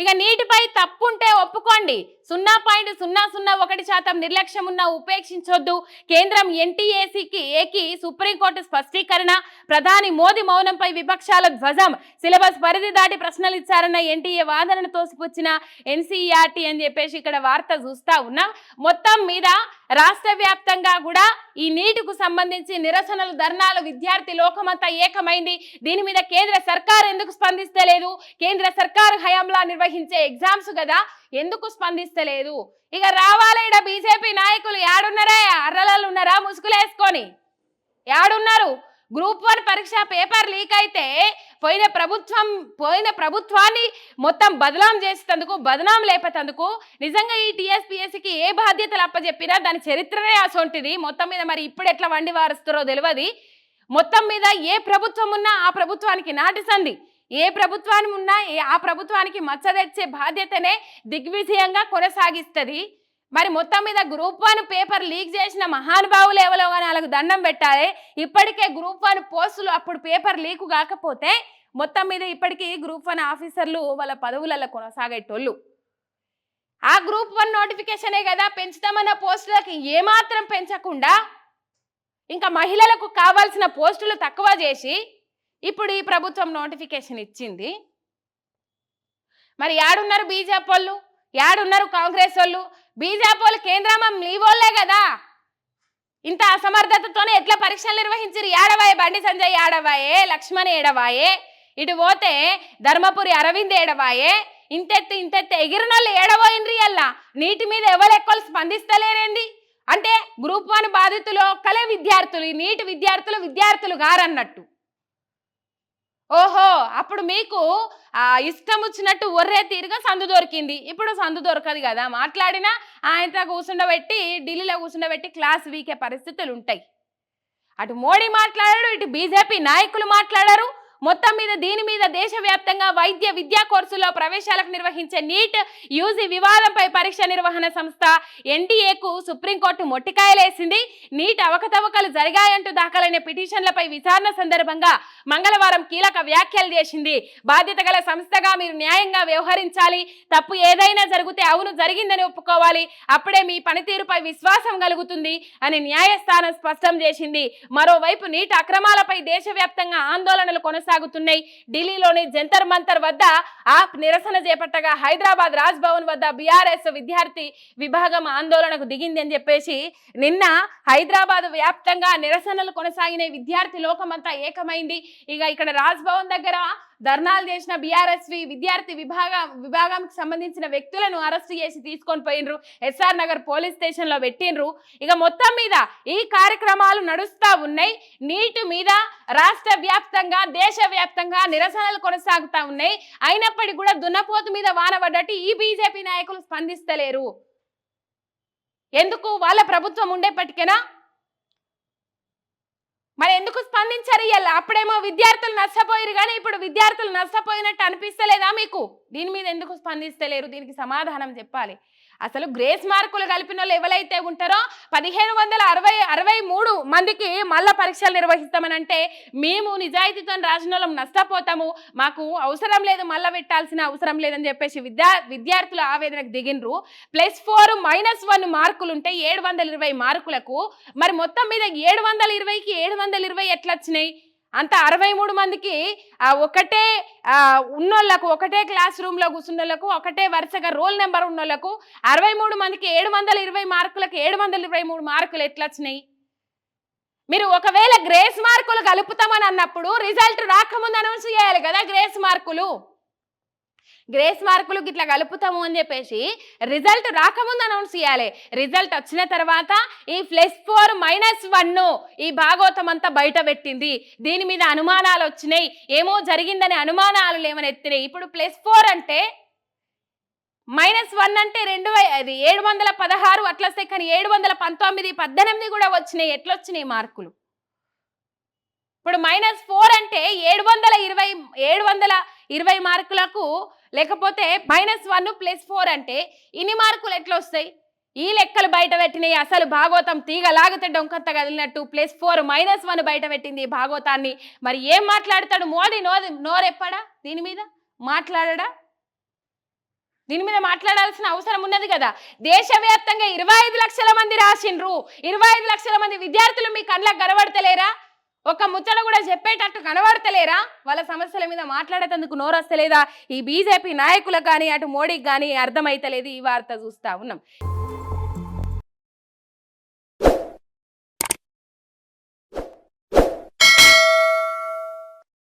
ఇక నీటిపై తప్పుంటే ఒప్పుకోండి. సున్నా పాయింట్ సున్నా సున్నా ఒకటి శాతం నిర్లక్ష్యం ఉన్న ఉపేక్షించొద్దు. కేంద్రం ఎన్టీఏసీకి ఏకి సుప్రీంకోర్టు స్పష్టీకరణ. ప్రధాని మోదీ మౌనంపై విపక్షాల ధ్వజం. సిలబస్ పరిధి దాటి ప్రశ్నలు ఇచ్చారన్న ఎన్టీఏ వాదనను తోసిపుచ్చిన ఎన్సీఈఆర్టీ అని చెప్పేసి ఇక్కడ వార్త చూస్తా ఉన్నాం. మొత్తం మీద రాష్ట్ర వ్యాప్తంగా కూడా ఈ నీటికు సంబంధించి నిరసనలు ధర్నాలు విద్యార్థి లోకమంతా ఏకమైంది. దీని మీద కేంద్ర సర్కార్ ఎందుకు స్పందిస్తలేదు? కేంద్ర సర్కారు హయాంలా నిర్వహించే ఎగ్జామ్స్ కదా. ఎందుకు స్పందిస్తలేదు? ఇక రావాలి ఇడ బీజేపీ నాయకులు. యాడున్నారా? అర్రలలు ఉన్నారా ముసుగులేసుకొని. యాడున్నారు? గ్రూప్ వన్ పరీక్ష పేపర్ లీక్ అయితే పోయిన ప్రభుత్వం పోయిన ప్రభుత్వాన్ని మొత్తం బదనాం చేసేందుకు బదనాం లేపేందుకు నిజంగా ఈ టీఎస్పీఎస్సికి ఏ బాధ్యతలు అప్పచెప్పినా దాని చరిత్రనే అసొంటిది. మొత్తం మీద మరి ఇప్పుడు ఎట్లా వండి వారుస్తారో తెలియదు మొత్తం మీద ఏ ప్రభుత్వం ఉన్నా ఆ ప్రభుత్వానికి నాటి సంధి. ఏ ప్రభుత్వాన్ని ఉన్నా ఆ ప్రభుత్వానికి మచ్చ తెచ్చే బాధ్యతనే దిగ్విజయంగా కొనసాగిస్తుంది. మరి మొత్తం మీద గ్రూప్ వన్ పేపర్ లీక్ చేసిన మహానుభావులు ఎవరో వాళ్ళకు దండం పెట్టాలి. ఇప్పటికే గ్రూప్ వన్ పోస్టులు అప్పుడు పేపర్ లీక్ కాకపోతే మొత్తం మీద ఇప్పటికీ గ్రూప్ వన్ ఆఫీసర్లు వాళ్ళ పదవులలో కొనసాగేటోళ్ళు. ఆ గ్రూప్ వన్ నోటిఫికేషనే కదా పెంచుతామన్న పోస్టులకి ఏమాత్రం పెంచకుండా ఇంకా మహిళలకు కావాల్సిన పోస్టులు తక్కువ చేసి ఇప్పుడు ఈ ప్రభుత్వం నోటిఫికేషన్ ఇచ్చింది. మరి యాడున్నారు బీజేపీ వాళ్ళు? యాడున్నారు కాంగ్రెస్ వాళ్ళు? బీజేపీ వాళ్ళు కేంద్రం మీ కదా! ఇంత అసమర్థతతోనే ఎట్లా పరీక్షలు నిర్వహించారు ఏడవాయే బండి సంజయ్ ఏడవాయే లక్ష్మణ్ ఏడవాయే? ఇటు పోతే ధర్మపురి అరవింద్ ఏడవాయే? ఇంతెత్తు ఇంతెత్తు ఎగిరిన వాళ్ళు ఏడబోయినరి అల్లా నీటి మీద ఎవరు ఎక్కువ స్పందిస్తలేరేంది? అంటే గ్రూప్ వన్ బాధితులు ఒక్కలే విద్యార్థులు. ఈ నీటి విద్యార్థులు విద్యార్థులు గారన్నట్టు. ఓహో! అప్పుడు మీకు ఆ ఇష్టం వచ్చినట్టు ఒర్రే తీరుగా సందు దొరికింది. ఇప్పుడు సందు దొరకదు కదా! మాట్లాడినా ఆయనతో కూర్చుండబెట్టి ఢిల్లీలో కూర్చుండబెట్టి క్లాస్ వీకే పరిస్థితులు ఉంటాయి అటు మోడీ మాట్లాడాడు ఇటు బీజేపీ నాయకులు మాట్లాడారు. మొత్తం మీద దీని మీద దేశవ్యాప్తంగా వైద్య విద్యా కోర్సులో ప్రవేశాలకు నిర్వహించే నీట్ యూజీ వివాదంపై పరీక్ష నిర్వహణ సంస్థ ఎన్టీఏకు సుప్రీంకోర్టు మొట్టికాయలేసింది. నీట్ అవకతవకలు జరిగాయంటూ దాఖలైన పిటిషన్లపై విచారణ సందర్భంగా మంగళవారం కీలక వ్యాఖ్యలు చేసింది. బాధ్యత గల సంస్థగా మీరు న్యాయంగా వ్యవహరించాలి. తప్పు ఏదైనా జరిగితే అవును జరిగిందని ఒప్పుకోవాలి. అప్పుడే మీ పనితీరుపై విశ్వాసం కలుగుతుంది అని న్యాయస్థానం స్పష్టం చేసింది. మరోవైపు నీట్ అక్రమాలపై దేశవ్యాప్తంగా ఆందోళనలు కొనసాగుతున్నాయి. ఢిల్లీలోని జంతర్ మంతర్ వద్ద ఆప్ నిరసన చేపట్టగా హైదరాబాద్ రాజ్ భవన్ వద్ద బీఆర్ఎస్ విద్యార్థి విభాగం ఆందోళనకు దిగింది అని చెప్పేసి నిన్న హైదరాబాద్ వ్యాప్తంగా నిరసనలు కొనసాగిన విద్యార్థి లోకమంతా ఏకమైంది. ఇక ఇక్కడ రాజ్ భవన్ దగ్గర ధర్నాలు చేసిన బీఆర్ఎస్వి విద్యార్థి విభాగ విభాగానికి సంబంధించిన వ్యక్తులను అరెస్ట్ చేసి తీసుకొని పోయినరు. ఎస్ఆర్ నగర్ పోలీస్ స్టేషన్లో పెట్టినరు. ఇక మొత్తం మీద ఈ కార్యక్రమాలు నడుస్తూ ఉన్నాయి. నీటి మీద రాష్ట్ర వ్యాప్తంగా దేశ వ్యాప్తంగా నిరసనలు కొనసాగుతా ఉన్నాయి. అయినప్పటికీ కూడా దున్నపోతు మీద వాన పడ్డట్టు ఈ బీజేపీ నాయకులు స్పందిస్తలేరు. ఎందుకు? వాళ్ళ ప్రభుత్వం ఉండేప్పటికేనా? మరి ఎందుకు స్పందించారు ఇవాళ అప్పుడేమో విద్యార్థులు నష్టపోయారు కానీ ఇప్పుడు విద్యార్థులు నష్టపోయినట్టు అనిపిస్తలేదా మీకు? దీని మీద ఎందుకు స్పందిస్తలేరు? దీనికి సమాధానం చెప్పాలి. అసలు గ్రేస్ మార్కులు కలిపిన వాళ్ళు ఎవరైతే ఉంటారో పదిహేను వందల అరవై అరవై మూడు మందికి మళ్ళా పరీక్షలు నిర్వహిస్తామని అంటే మేము నిజాయితీతో రాసిన వాళ్ళం నష్టపోతాము. మాకు అవసరం లేదు మళ్ళా పెట్టాల్సిన అవసరం లేదని చెప్పేసి విద్యా విద్యార్థులు ఆవేదనకు దిగినరు ప్లస్ ఫోర్ మైనస్ వన్ మార్కులు ఉంటే ఏడు వందల ఇరవై మార్కులకు. మరి మొత్తం మీద ఏడు వందల ఇరవైకి ఏడు వందల ఇరవై ఎట్లా వచ్చినాయి అంత అరవై మూడు మందికి ఒకటే ఉన్నోళ్ళకు ఒకటే క్లాస్ రూమ్లో కూర్చున్నోళ్ళకు ఒకటే వరుసగా రోల్ నెంబర్ ఉన్నోళ్ళకు అరవై మూడు మందికి ఏడు వందల ఇరవై మార్కులకు ఏడు వందల ఇరవై మూడు మార్కులు ఎట్లా వచ్చినాయి మీరు ఒకవేళ గ్రేస్ మార్కులు కలుపుతామని అన్నప్పుడు రిజల్ట్ రాకముందు అనౌన్స్ చేయాలి కదా గ్రేస్ మార్కులు. గ్రేస్ మార్కులు ఇట్లా కలుపుతాము అని చెప్పేసి రిజల్ట్ రాకముందు అనౌన్స్ చేయాలి. రిజల్ట్ వచ్చిన తర్వాత ఈ ప్లస్ ఫోర్ మైనస్ వన్ ఈ భాగోతం అంతా బయట పెట్టింది. దీని మీద అనుమానాలు వచ్చినాయి. ఏమో జరిగిందని అనుమానాలు లేవని ఎత్తినాయి. ఇప్పుడు ప్లస్ ఫోర్ అంటే మైనస్ వన్ అంటే రెండు అది ఏడు వందల పదహారు అట్లా వస్తాయి. కానీ ఏడు వందల పంతొమ్మిది పద్దెనిమిది కూడా వచ్చినాయి. ఎట్లా వచ్చినాయి మార్కులు? ఇప్పుడు మైనస్ ఫోర్ అంటే ఏడు వందల ఇరవై ఏడు వందల ఇరవై మార్కులకు లేకపోతే మైనస్ వన్ ప్లస్ ఫోర్ అంటే ఇన్ని మార్కులు ఎట్లా వస్తాయి ఈ లెక్కలు బయట పెట్టినాయి అసలు భాగవతం తీగ లాగితే డొంకంత కదిలినట్టు ప్లస్ ఫోర్ మైనస్ వన్ బయట పెట్టింది భాగవతాన్ని మరి ఏం మాట్లాడతాడు మోడీ? నో నోరెప్పడా? దీని మీద మాట్లాడడా? దీని మీద మాట్లాడాల్సిన అవసరం ఉన్నది కదా. దేశవ్యాప్తంగా ఇరవై ఐదు లక్షల మంది రాసిండ్రు. ఇరవై ఐదు లక్షల మంది విద్యార్థులు మీ కళ్ళకు గడబడతలేరా ఒక ముచ్చట కూడా చెప్పేటట్టు కనబడతలేరా? వాళ్ళ సమస్యల మీద మాట్లాడేటందుకు నోరొస్తలేదా? ఈ బీజేపీ నాయకులకు కానీ అటు మోడీకి కానీ అర్థమైతలేదు ఈ వార్త చూస్తా ఉన్నాం.